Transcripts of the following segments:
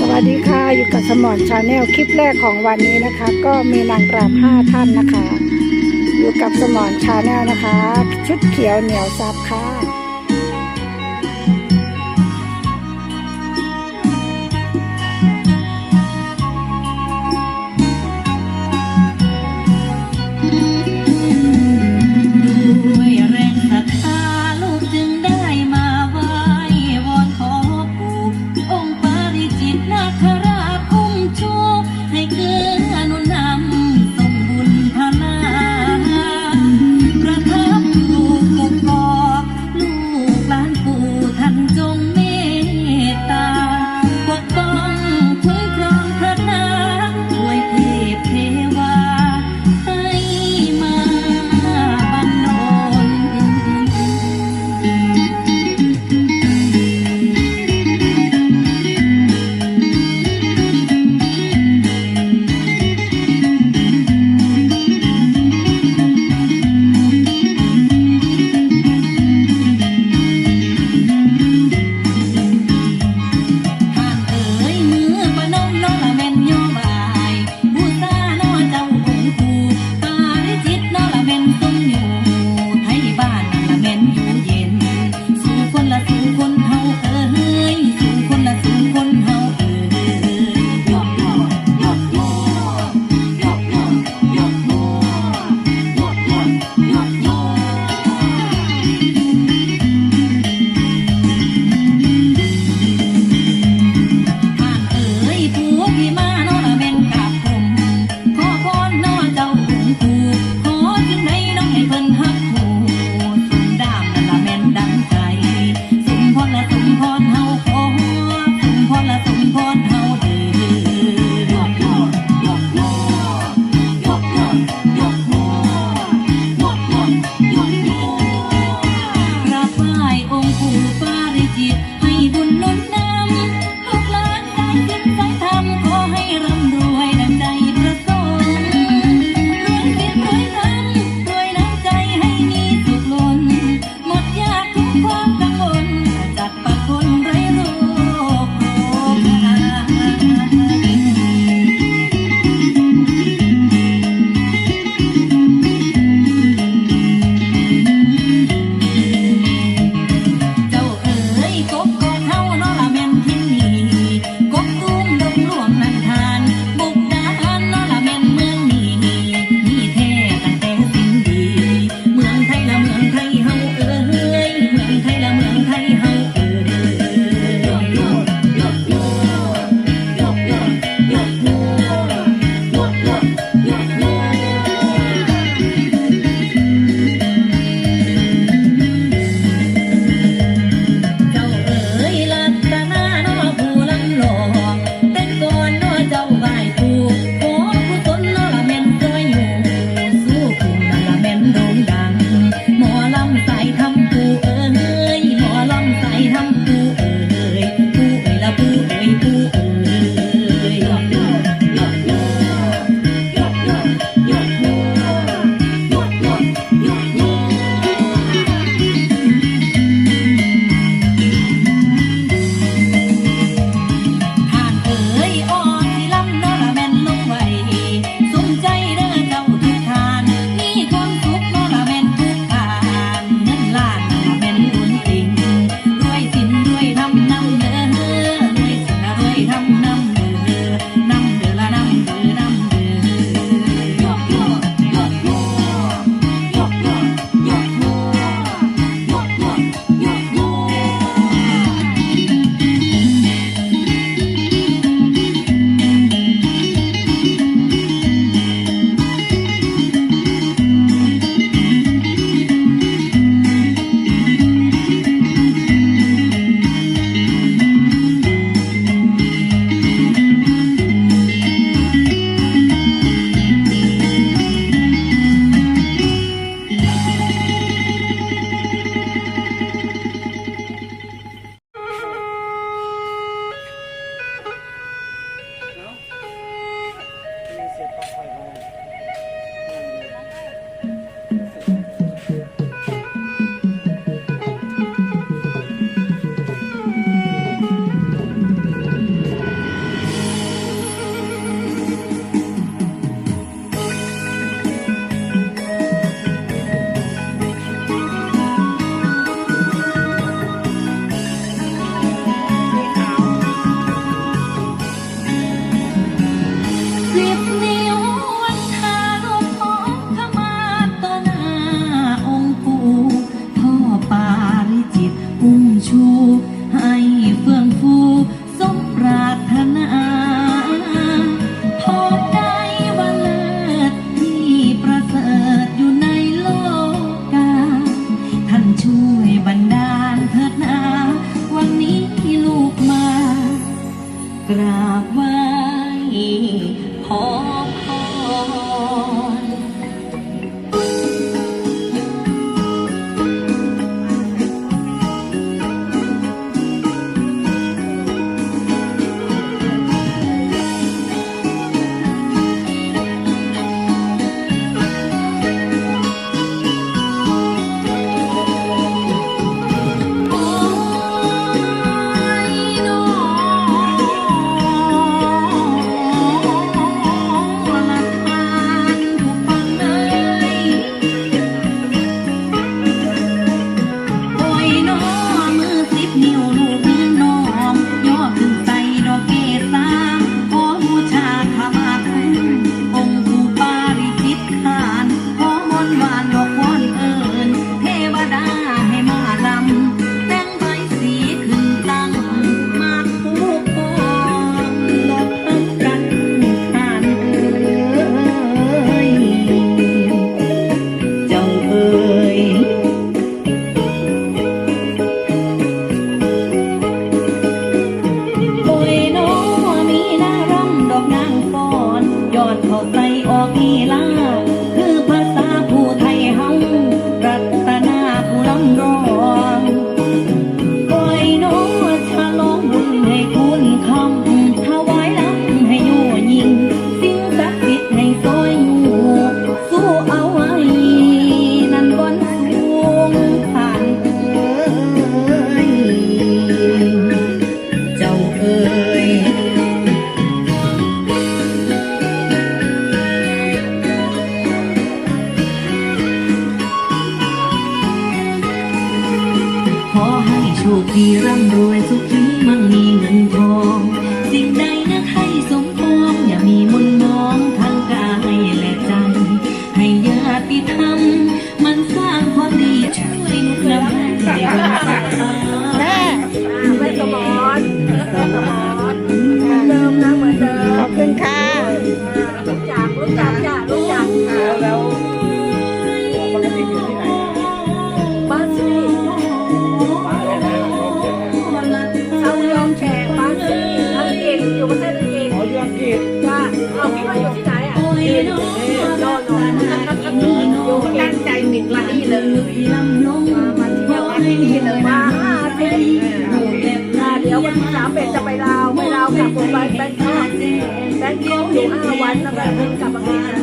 สวัสดีค่ะ อยู่กับสมอนชาแนลคลิปแรกของวันนี้นะคะ ก็มีนางรำห้าท่านนะคะ อยู่กับสมอนชาแนลนะคะ ชุดเขียวเหนียวซับค่ะ remember ลำลงย้อนให้เหนมาทีนาเดียววันที่สเบ็ดจะไปลาวไปลาวกลับผมไปแบงค์ข้แบงค์เที่ยวอยู่ห้าวันแล้วก็เพิ่งกลับมาเองนะ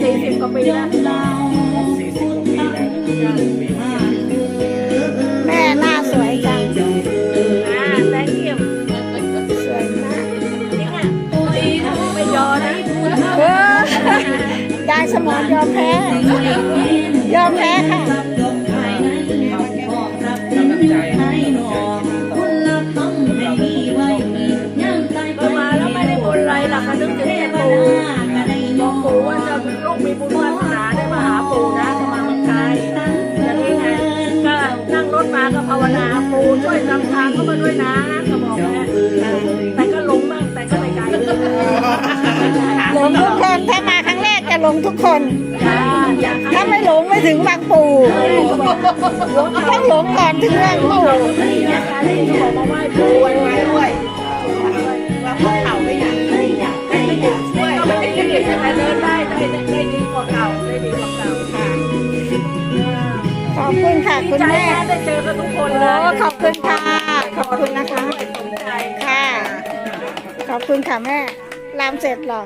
สี่สิบกว่าปีแล้ว ด้วยนะก็บอกนะแต่ก็หลงบ้างแต่ก็ไม่ไกลหลงทุกคนถ้ามาครั้งแรกจะหลงทุกคน ถ้าไม่หลงไม่ถึงบางปูต้องหลงก่อนถึงบางปูเราพูดเก่าไม่อยาไม่ไม่อยวยไม่ได้ได้ได้ได้ดีกว่เก่าได้ดีกว่เก่าค่ะขอบคุณค่ะคุณแม่ได้เจอกันทุกคนเลยขอบคุณค่ะ คุณค่ะแม่ลามเสร็จหรอ